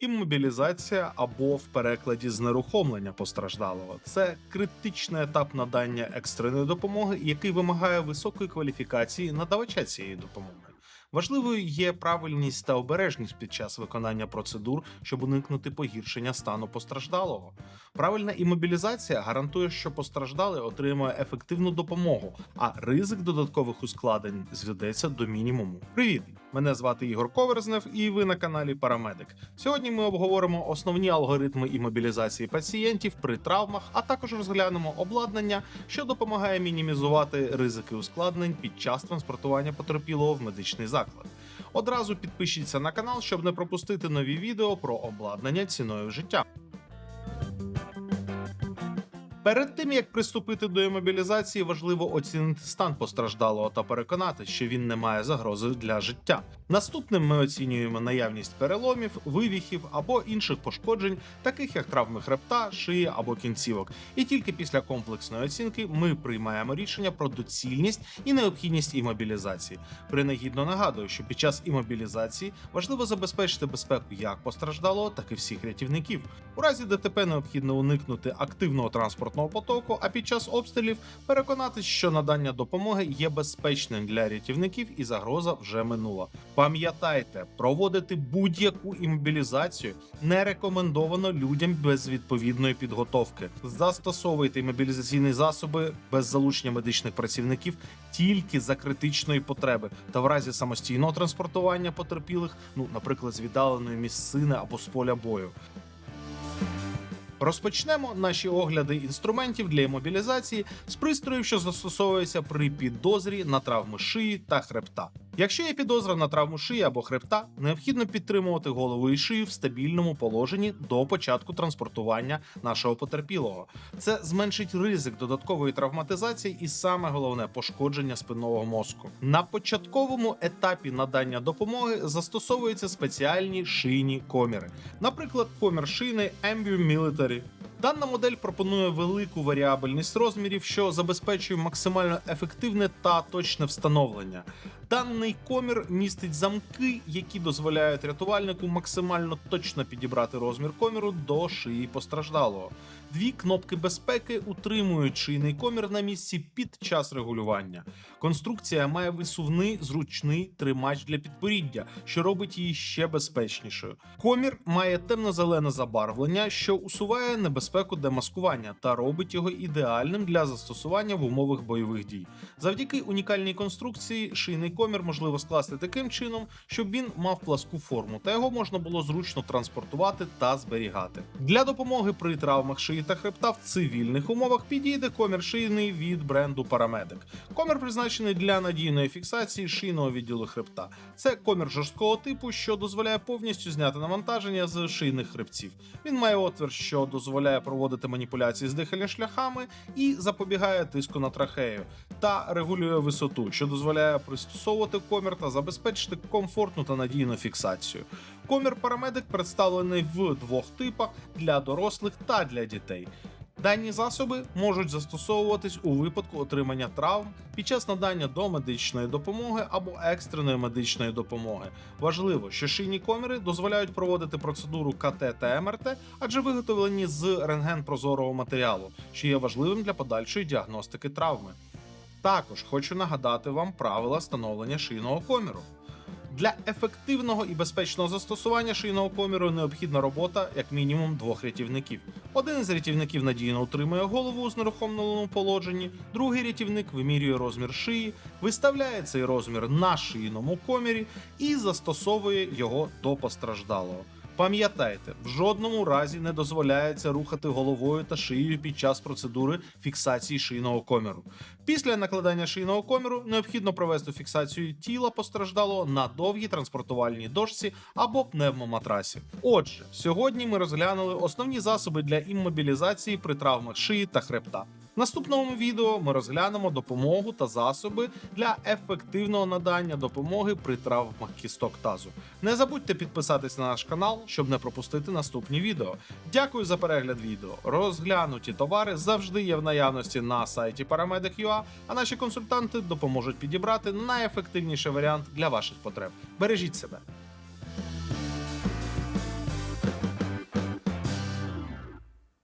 Іммобілізація або в перекладі знерухомлення постраждалого це критичний етап надання екстреної допомоги, який вимагає високої кваліфікації надавача цієї допомоги. Важливою є правильність та обережність під час виконання процедур, щоб уникнути погіршення стану постраждалого. Правильна іммобілізація гарантує, що постраждалий отримує ефективну допомогу, а ризик додаткових ускладнень зведеться до мінімуму. Привіт! Мене звати Ігор Коверзнев, і ви на каналі Парамедик. Сьогодні ми обговоримо основні алгоритми імобілізації пацієнтів при травмах, а також розглянемо обладнання, що допомагає мінімізувати ризики ускладнень під час транспортування потерпілого в медичний заклад. Одразу підпишіться на канал, щоб не пропустити нові відео про обладнання ціною життя. Перед тим як приступити до імобілізації, важливо оцінити стан постраждалого та переконати, що він не має загрози для життя. Наступним ми оцінюємо наявність переломів, вивіхів або інших пошкоджень, таких як травми хребта, шиї або кінцівок. І тільки після комплексної оцінки ми приймаємо рішення про доцільність і необхідність імобілізації. Принагідно нагадую, що під час імобілізації важливо забезпечити безпеку як постраждалого, так і всіх рятівників. У разі ДТП необхідно уникнути активного транспортного потоку, а під час обстрілів переконатись, що надання допомоги є безпечним для рятівників і загроза вже минула. Пам'ятайте, проводити будь-яку імобілізацію не рекомендовано людям без відповідної підготовки. Застосовуйте імобілізаційні засоби без залучення медичних працівників тільки за критичної потреби та в разі самостійного транспортування потерпілих, ну, наприклад, з віддаленої місцини або з поля бою. Розпочнемо наші огляди інструментів для імобілізації з пристроїв, що застосовуються при підозрі на травми шиї та хребта. Якщо є підозра на травму шиї або хребта, необхідно підтримувати голову і шию в стабільному положенні до початку транспортування нашого потерпілого. Це зменшить ризик додаткової травматизації і саме головне пошкодження спинного мозку. На початковому етапі надання допомоги застосовуються спеціальні шийні коміри, наприклад, комір шийний Ambu Military. Дана модель пропонує велику варіабельність розмірів, що забезпечує максимально ефективне та точне встановлення. Даний комір містить замки, які дозволяють рятувальнику максимально точно підібрати розмір коміру до шиї постраждалого. Дві кнопки безпеки утримують шийний комір на місці під час регулювання. Конструкція має висувний зручний тримач для підборіддя, що робить її ще безпечнішою. Комір має темно-зелене забарвлення, що усуває небезпеку демаскування та робить його ідеальним для застосування в умовах бойових дій. Завдяки унікальній конструкції шийний комір можливо скласти таким чином, щоб він мав пласку форму, та його можна було зручно транспортувати та зберігати. Для допомоги при травмах шиї та хребта в цивільних умовах підійде комір шийний від бренду Paramedic. Комір призначений для надійної фіксації шийного відділу хребта. Це комір жорсткого типу, що дозволяє повністю зняти навантаження з шийних хребців. Він має отвір, що дозволяє проводити маніпуляції з дихальними шляхами і запобігає тиску на трахею, та регулює висоту, що дозволяє пристосовувати комір та забезпечити комфортну та надійну фіксацію. Комір Paramedic представлений в двох типах для дорослих та для дітей. Дані засоби можуть застосовуватись у випадку отримання травм під час надання домедичної допомоги або екстреної медичної допомоги. Важливо, що шийні коміри дозволяють проводити процедуру КТ та МРТ, адже виготовлені з рентген-прозорого матеріалу, що є важливим для подальшої діагностики травми. Також хочу нагадати вам правила встановлення шийного коміру. Для ефективного і безпечного застосування шийного коміру необхідна робота як мінімум двох рятівників. Один з рятівників надійно утримує голову у знерухомленому положенні, другий рятівник вимірює розмір шиї, виставляє цей розмір на шийному комірі і застосовує його до постраждалого. Пам'ятайте, в жодному разі не дозволяється рухати головою та шиєю під час процедури фіксації шийного коміру. Після накладання шийного коміру необхідно провести фіксацію тіла постраждалого на довгій транспортувальній дошці або пневмоматрасі. Отже, сьогодні ми розглянули основні засоби для іммобілізації при травмах шиї та хребта. В наступному відео ми розглянемо допомогу та засоби для ефективного надання допомоги при травмах кісток тазу. Не забудьте підписатись на наш канал, щоб не пропустити наступні відео. Дякую за перегляд відео. Розглянуті товари завжди є в наявності на сайті Paramedic.ua, а наші консультанти допоможуть підібрати найефективніший варіант для ваших потреб. Бережіть себе.